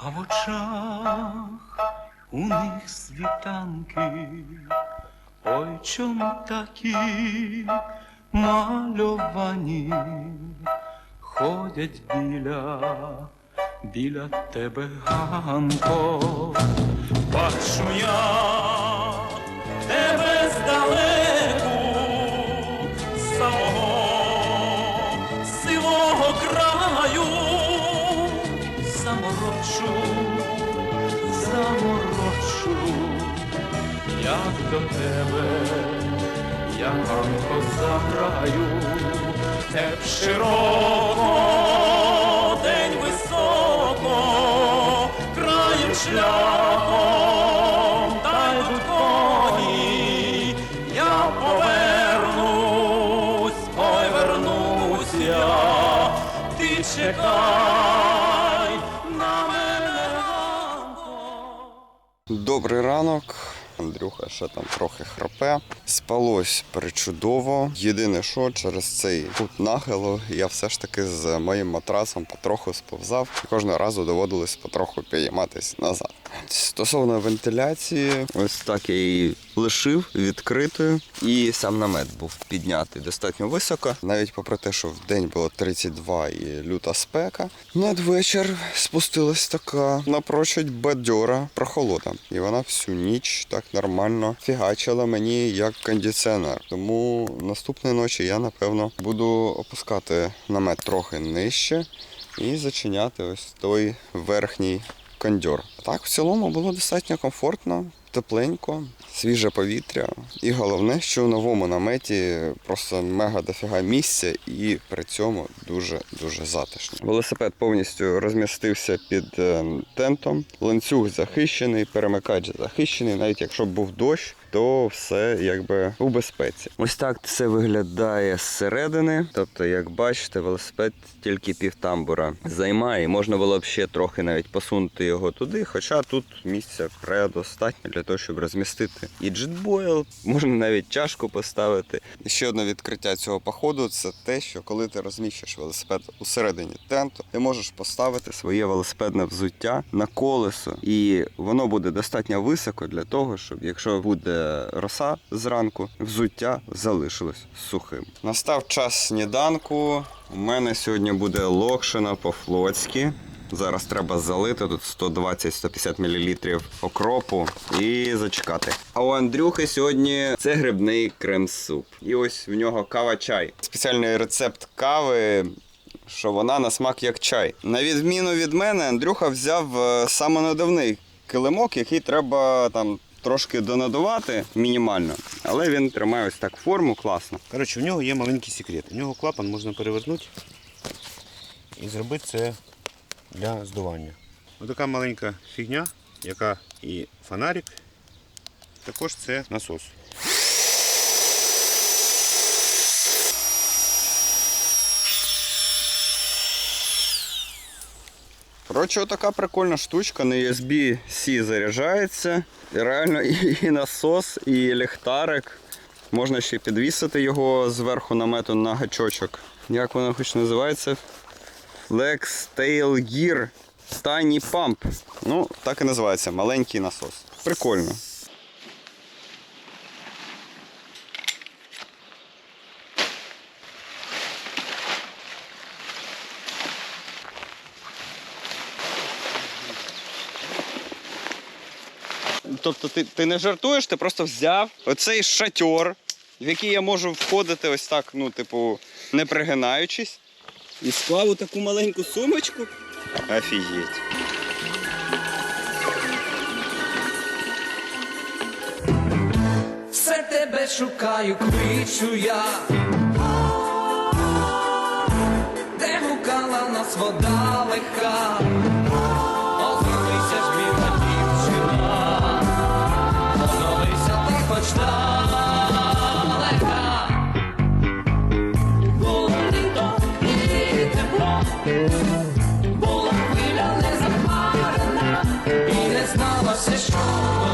а в очах у них світанки. Ой, чом такі мальовані ходять біля, біля тебе ганко. Бачу я тебе як до тебе, я ганко заграю, Степ широко, день високо, краєм шляхом, та йдуть коні, я повернусь, ой, вернусь я, ти чекай. Добрий ранок. Андрюха ще там трохи храпе. Спалось причудово. Єдине, що через цей кут нахилу я все ж таки з моїм матрасом потроху сповзав і кожного разу доводилось потроху підійматись назад. Стосовно вентиляції, ось так я її лишив відкритою, і сам намет був піднятий достатньо високо. Навіть попри те, що в день було 32 і люта спека, надвечір спустилась така напрочудь бадьора прохолода. І вона всю ніч так нормально фігачила мені як кондиціонер. Тому наступної ночі я напевно буду опускати намет трохи нижче і зачиняти ось той верхній кондьор. Так, в цілому було достатньо комфортно, тепленько, свіже повітря. І головне, що в новому наметі просто мега дофіга місця і при цьому дуже дуже затишно. Велосипед повністю розмістився під е, тентом. Ланцюг захищений, перемикач захищений. Навіть якщо був дощ, то все якби у безпеці. Ось так це виглядає зсередини. Тобто, як бачите, велосипед тільки півтамбура займає. Можна було б ще трохи навіть посунути його туди, хоча тут місця предостатньо для того, щоб розмістити і джетбойл, можна навіть чашку поставити. Ще одне відкриття цього походу це те, що коли ти розміщуєш велосипед усередині тенту, ти можеш поставити своє велосипедне взуття на колесо, і воно буде достатньо високо для того, щоб якщо буде роса зранку, взуття залишилось сухим. Настав час сніданку. У мене сьогодні буде локшина по-флотськи. Зараз треба залити тут 120-150 мл окропу і зачекати. А у Андрюхи сьогодні це грибний крем-суп. І ось в нього кава-чай. Спеціальний рецепт кави. Що вона на смак як чай. На відміну від мене, Андрюха взяв е, самонадувний килимок, який треба там трошки донадувати мінімально. Але він тримає ось так форму класно. Коротше, у нього є маленький секрет. У нього клапан можна перевернути і зробити це для здування. Ось така маленька фігня, яка і фонарик, також це насос. Коротше, така прикольна штучка на USB-C заряджається. І реально і, насос, і ліхтарик. Можна ще підвісити його зверху намету на гачочок. Як воно хоч називається? Flex Tail Gear Tiny Pump. Ну, так і називається маленький насос. Прикольно. Тобто ти, ти не жартуєш, ти просто взяв оцей шатер, в який я можу входити ось так, ну, типу, не пригинаючись, і склав у таку маленьку сумочку. Офігеть. Все тебе шукаю, кличу я. Де гукала нас вода лиха, не зналося, що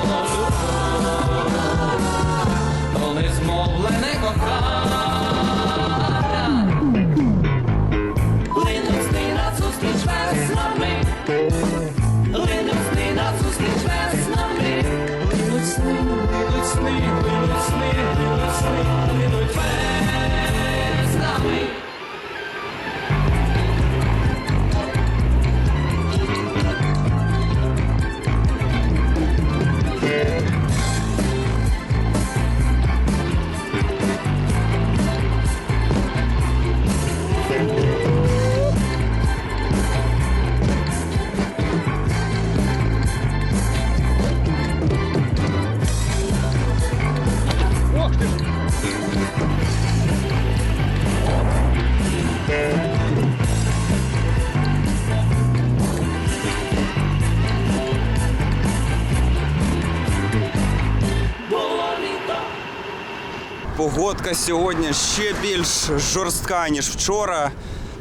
Погодка сьогодні ще більш жорстка, ніж вчора.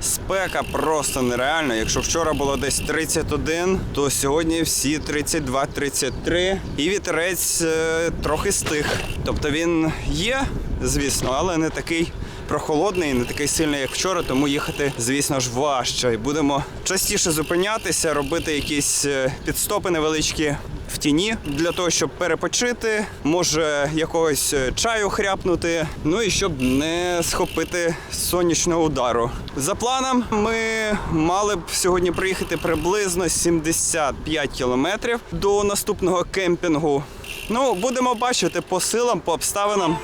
Спека просто нереальна. Якщо вчора було десь 31, то сьогодні всі 32-33. І вітерець е, трохи стих. Тобто він є, звісно, але не такий прохолодний, не такий сильний, як вчора, тому їхати, звісно ж, важче. І будемо частіше зупинятися, робити якісь е, підстопи невеличкі в тіні для того, щоб перепочити, може якогось е, чаю хряпнути, ну і щоб не схопити сонячного удару. За планом, ми мали б сьогодні приїхати приблизно 75 кілометрів до наступного кемпінгу. Ну, будемо бачити по силам, по обставинам.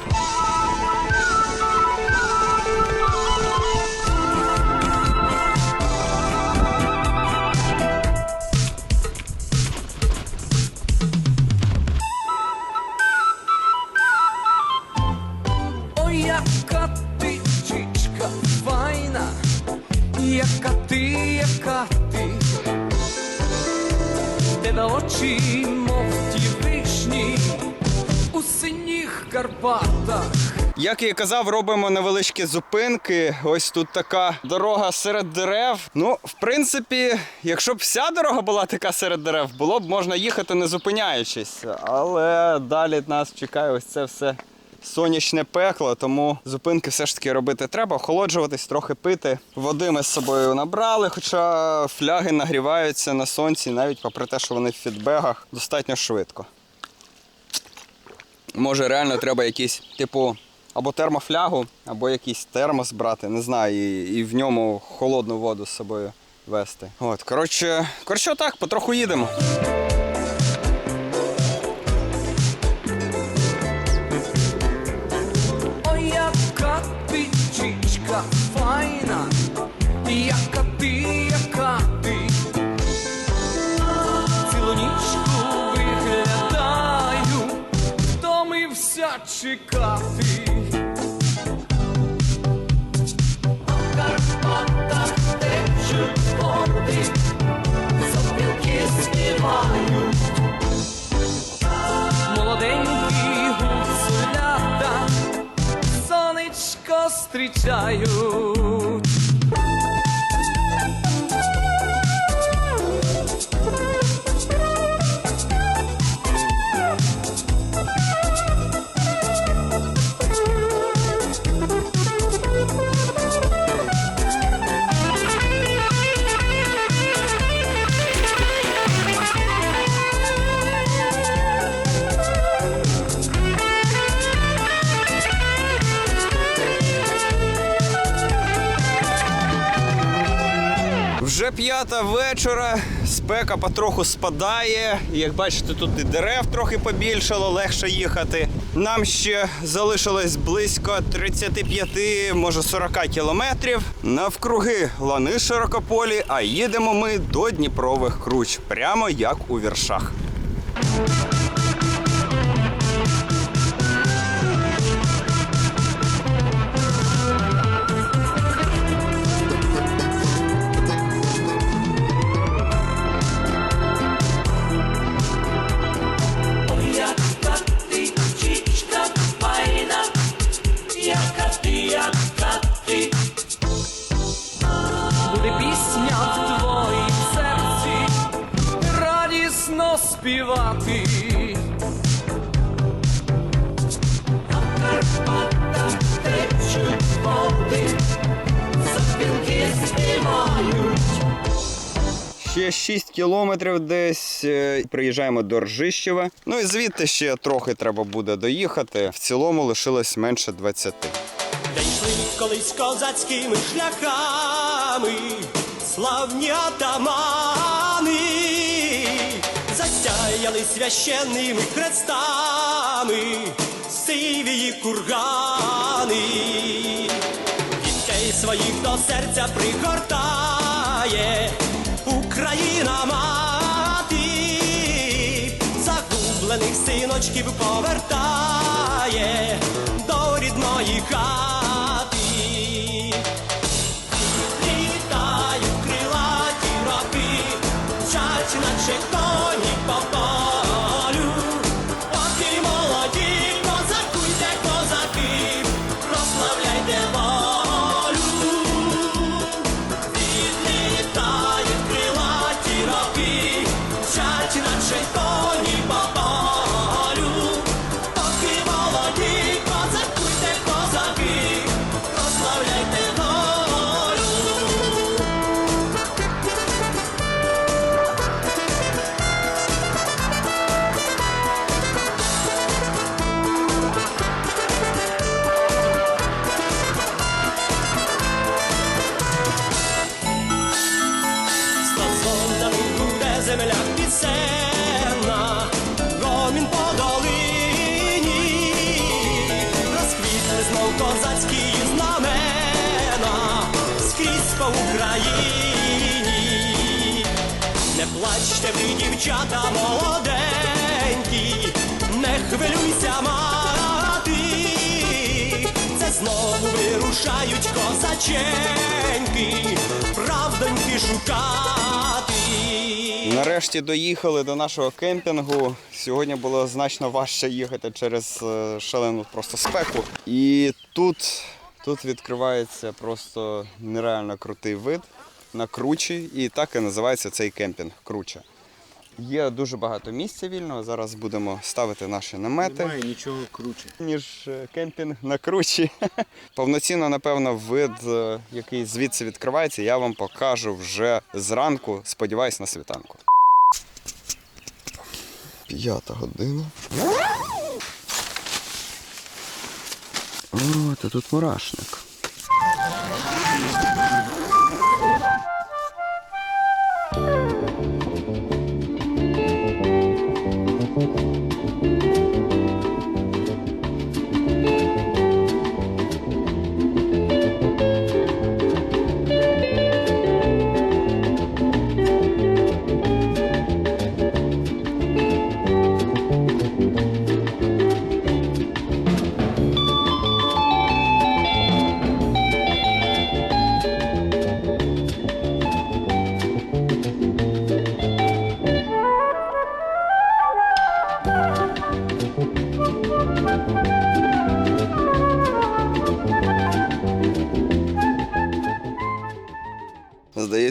Як я і казав, робимо невеличкі зупинки. Ось тут така дорога серед дерев. Ну, в принципі, якщо б вся дорога була така серед дерев, було б можна їхати не зупиняючись. Але далі нас чекає ось це все сонячне пекло, тому зупинки все ж таки робити треба, охолоджуватись, трохи пити. Води ми з собою набрали, хоча фляги нагріваються на сонці, навіть попри те, що вони в фідбегах, достатньо швидко. Може, реально треба якийсь, типу, або термофлягу, або якийсь термос брати, не знаю, і, і в ньому холодну воду з собою вести. От, коротше, коротше, так, потроху їдемо. Ой, яка ти файна, яка сонечко п'ята вечора, спека потроху спадає. Як бачите, тут і дерев трохи побільшало, легше їхати. Нам ще залишилось близько 35, може 40 кілометрів. Навкруги лани широкополі, а їдемо ми до Дніпрових круч, прямо як у віршах. Ще 6 кілометрів десь е, приїжджаємо до Ржищева. Ну і звідти ще трохи треба буде доїхати. В цілому лишилось менше 20. Де йшли колись козацькими шляхами, славні атамани, засяяли священними хрестами, сивії кургани, дітей своїх до серця пригортає Україна мати, загублених синочків повертає до рідної хати. Літають крилаті роки, мчать наче коні вирушають козаченьки, правдоньки шукати. Нарешті доїхали до нашого кемпінгу. Сьогодні було значно важче їхати через е, шалену просто спеку. І тут, тут відкривається просто нереально крутий вид на кручі, і так і називається цей кемпінг круча. Є дуже багато місця вільного. Зараз будемо ставити наші намети. Немає нічого круче. ніж е, кемпінг на кручі. Повноцінно, напевно, вид, е, який звідси відкривається, я вам покажу вже зранку. Сподіваюсь, на світанку. П'ята година. О, та тут мурашник.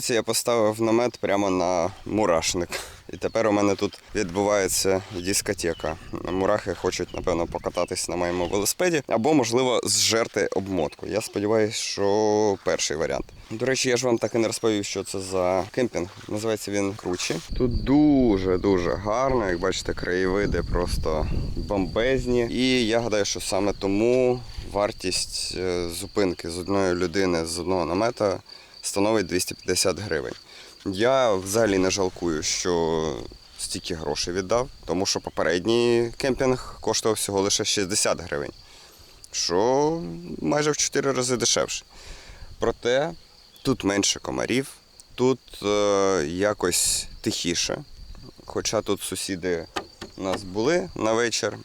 Здається, я поставив намет прямо на мурашник. І тепер у мене тут відбувається дискотека. Мурахи хочуть, напевно, покататись на моєму велосипеді або, можливо, зжерти обмотку. Я сподіваюся, що перший варіант. До речі, я ж вам так і не розповів, що це за кемпінг. Називається він Кручі. Тут дуже-дуже гарно, як бачите, краєвиди просто бомбезні. І я гадаю, що саме тому вартість е, зупинки з одної людини з одного намета становить 250 гривень. Я взагалі не жалкую, що стільки грошей віддав, тому що попередній кемпінг коштував всього лише 60 гривень, що майже в 4 рази дешевше. Проте тут менше комарів, тут е, якось тихіше. Хоча тут сусіди у нас були на вечір,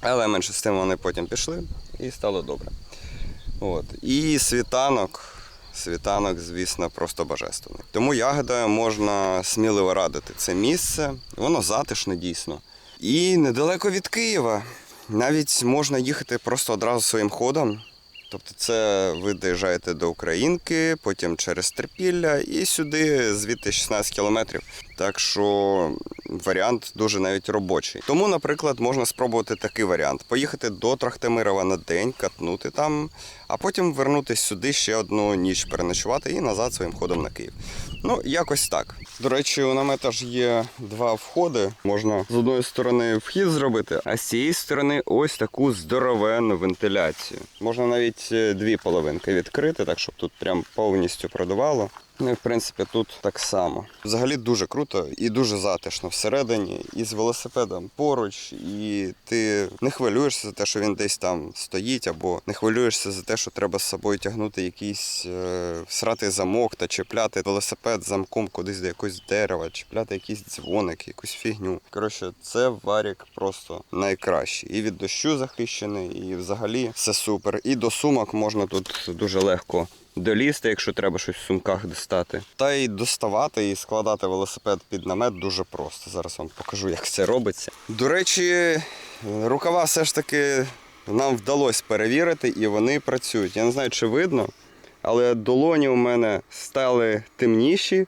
але менше з тим вони потім пішли і стало добре. От. І світанок. Світанок, звісно, просто божественний. Тому я гадаю, можна сміливо радити це місце. Воно затишне дійсно. І недалеко від Києва. Навіть можна їхати просто одразу своїм ходом. Тобто, це ви доїжджаєте до Українки, потім через Терпілля і сюди звідти 16 кілометрів. Так що варіант дуже навіть робочий. Тому, наприклад, можна спробувати такий варіант: поїхати до Трахтимирова на день, катнути там, а потім вернутися сюди ще одну ніч переночувати і назад своїм ходом на Київ. Ну, якось так. До речі, у намета ж є два входи. Можна з одної сторони вхід зробити, а з цієї сторони ось таку здоровенну вентиляцію. Можна навіть е, дві половинки відкрити, так щоб тут прям повністю продувало. Ну і в принципі тут так само. Взагалі дуже круто і дуже затишно всередині, і з велосипедом поруч, і ти не хвилюєшся за те, що він десь там стоїть, або не хвилюєшся за те, що треба з собою тягнути якийсь е, всратий замок та чіпляти велосипед замком кудись до якогось дерева, чіпляти якісь дзвоники, якусь фігню. Коротше, це варік просто найкращий. І від дощу захищений, і взагалі все супер. І до сумок можна тут дуже легко долізти, якщо треба щось в сумках достати. Та й доставати і складати велосипед під намет дуже просто. Зараз вам покажу, як це робиться. До речі, рукава все ж таки нам вдалося перевірити, і вони працюють. Я не знаю, чи видно, але долоні у мене стали темніші.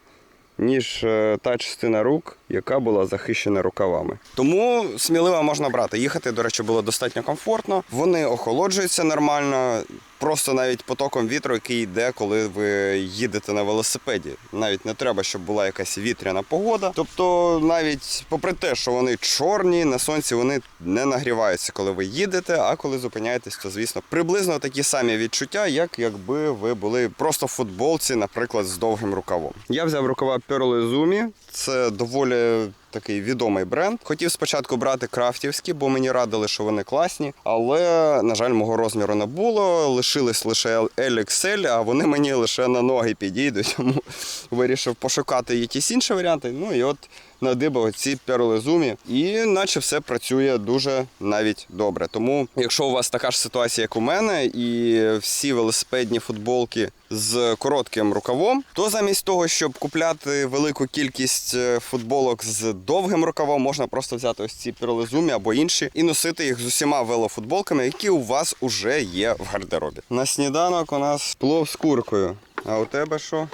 Ніж е, та частина рук, яка була захищена рукавами. Тому сміливо можна брати. Їхати, до речі, було достатньо комфортно. Вони охолоджуються нормально, просто навіть потоком вітру, який йде, коли ви їдете на велосипеді. Навіть не треба, щоб була якась вітряна погода. Тобто, навіть попри те, що вони чорні, на сонці вони не нагріваються, коли ви їдете, а коли зупиняєтесь, то звісно приблизно такі самі відчуття, як якби ви були просто в футболці, наприклад, з довгим рукавом. Я взяв рукава Pearl Izumi. Це доволі такий відомий бренд. Хотів спочатку брати крафтівські, бо мені радили, що вони класні. Але, на жаль, мого розміру не було. Лишились лише LXL, а вони мені лише на ноги підійдуть. Тому вирішив пошукати якісь інші варіанти. Ну і от надибав ці перлезумі, і наче все працює дуже навіть добре. Тому, якщо у вас така ж ситуація, як у мене, і всі велосипедні футболки з коротким рукавом, то замість того, щоб купляти велику кількість е, футболок з довгим рукавом, можна просто взяти ось ці перлезумі або інші і носити їх з усіма велофутболками, які у вас уже є в гардеробі. На сніданок у нас плов з куркою. А у тебе що?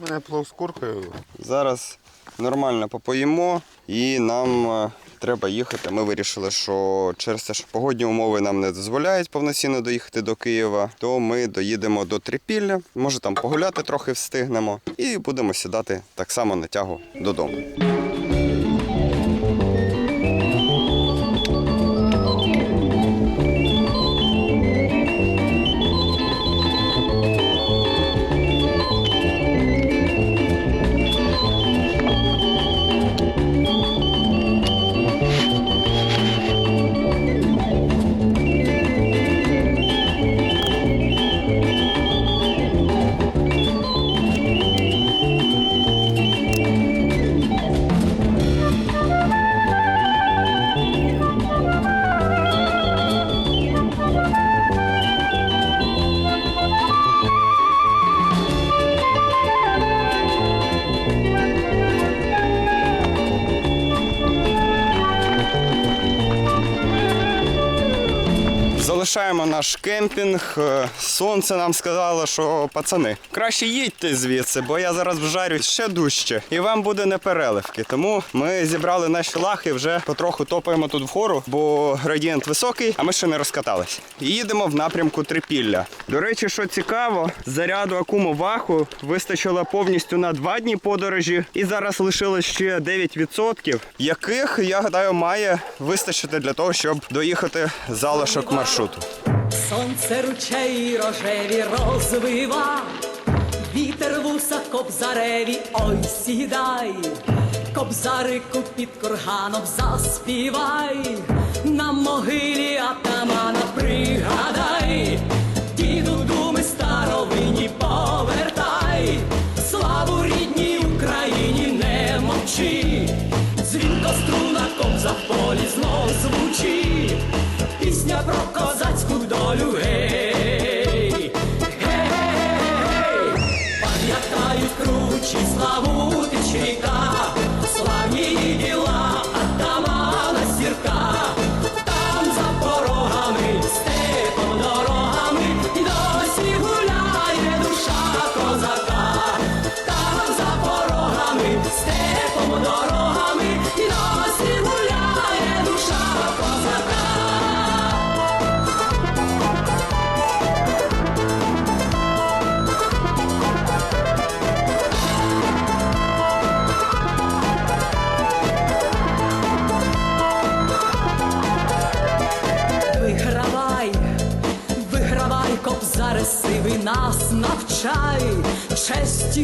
У мене плов з куркою. Зараз нормально попоїмо і нам е, треба їхати. Ми вирішили, що через те, що погодні умови нам не дозволяють повноцінно доїхати до Києва, то ми доїдемо до Трипілля. Може там погуляти трохи встигнемо, і будемо сідати так само на тягу додому. Залишаємо наш кемпінг. Е, Сонце нам сказало, що пацани, краще їдьте звідси, бо я зараз вжарю ще дужче, і вам буде не переливки. Тому ми зібрали наші лахи, вже потроху топаємо тут вгору, бо градієнт високий, а ми ще не розкатались. Їдемо в напрямку Трипілля. До речі, що цікаво, заряду акуму ваху вистачило повністю на два дні подорожі, і зараз лишилось ще 9%, яких я гадаю має вистачити для того, щоб доїхати залишок маршруту. Сонце ручей рожеві розвива, вітер вуса кобзареві, ой сідай, кобзарику під курганом заспівай, на могилі атамана пригадай, діду думи старовині повертай, славу рідній Україні не мовчи, дзвінко струна кобза в полі знов звучить, про козацьку долю, гей, гей, пам'ятають кручі славутич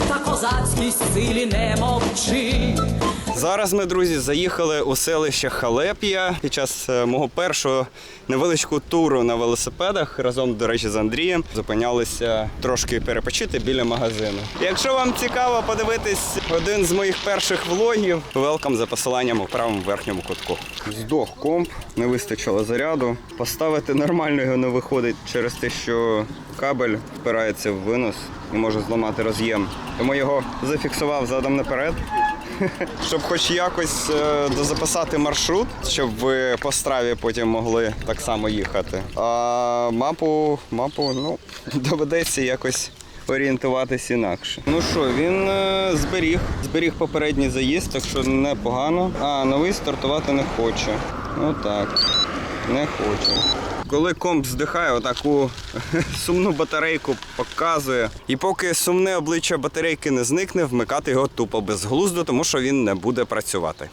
та козацькій силі не мовчи. Зараз ми, друзі, заїхали у селище Халеп'я під час е, мого першого невеличкого туру на велосипедах разом, до речі, з Андрієм. Зупинялися трошки перепочити біля магазину. Якщо вам цікаво подивитись один з моїх перших влогів, велкам за посиланням у правому верхньому кутку. Здох комп, не вистачило заряду. Поставити нормально його не виходить через те, що кабель впирається в винос і може зламати роз'єм. Тому його зафіксував задом наперед щоб хоч якось е, дозаписати маршрут, щоб ви по страві потім могли так само їхати. А мапу, мапу, ну, доведеться якось. Орієнтуватись інакше. Ну що, він е, зберіг, зберіг попередній заїзд, так що непогано. А новий стартувати не хоче. Ну так, не хоче. Коли комп здихає, отаку сумну батарейку показує. І поки сумне обличчя батарейки не зникне, вмикати його тупо безглуздо, тому що він не буде працювати.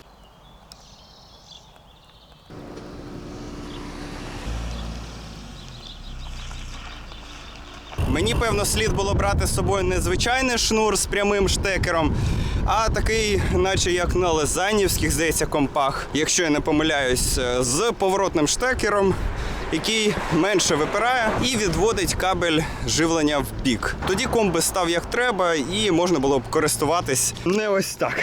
Мені, певно, слід було брати з собою не звичайний шнур з прямим штекером, а такий, наче як на лезанівських, здається, компах, якщо я не помиляюсь, е, з поворотним штекером. Який менше випирає і відводить кабель живлення в бік. Тоді комби став як треба, і можна було б користуватись не ось так.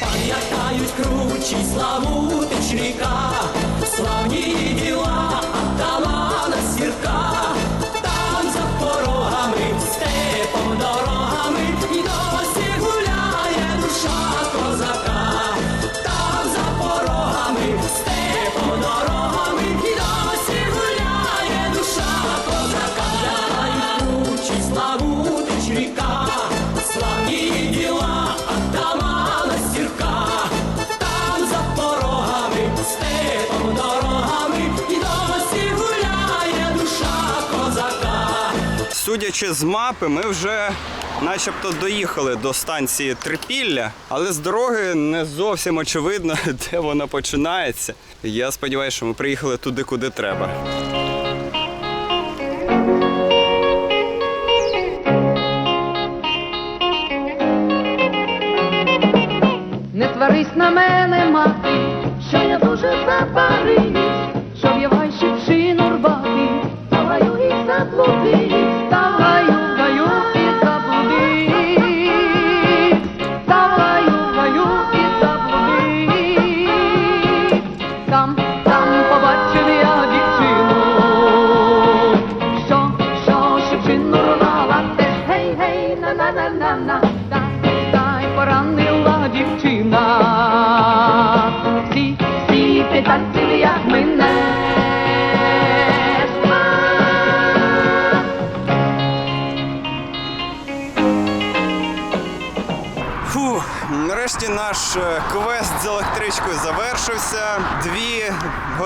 Пам'ятають кручі славутич ріка, славні діла Судячи з мапи, ми вже начебто доїхали до станції Трипілля, але з дороги не зовсім очевидно, де вона починається. Я сподіваюся, що ми приїхали туди, куди треба.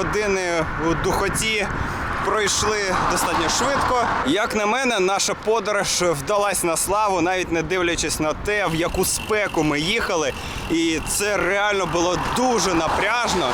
Години у духоті пройшли достатньо швидко. Як на мене, наша подорож вдалась на славу, навіть не дивлячись на те, в яку спеку ми їхали. І це реально було дуже напряжно.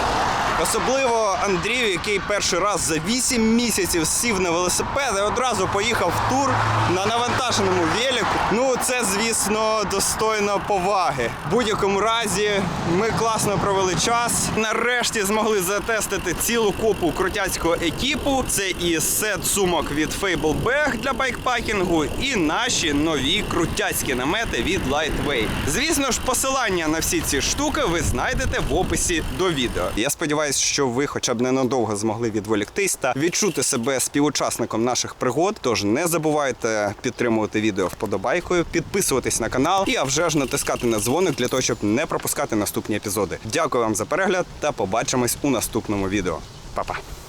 Особливо Андрію, який перший раз за 8 місяців сів на велосипед і одразу поїхав в тур на навантаженому велику. Ну, це, звісно, достойно поваги. В будь-якому разі ми класно провели час. Нарешті змогли затестити цілу купу крутяцького екіпу. Це і сет сумок від Fable Bag для байкпакінгу, і наші нові крутяцькі намети від Lightway. Звісно ж, посилання на всі ці штуки ви знайдете в описі до відео. Я сподіваюся, що ви хоча б ненадовго змогли відволіктись та відчути себе співучасником наших пригод. Тож не забувайте підтримувати відео вподобайкою, підписуватись на канал і а вже ж натискати на дзвоник для того, щоб не пропускати наступні епізоди. Дякую вам за перегляд та побачимось у наступному відео. Па-па!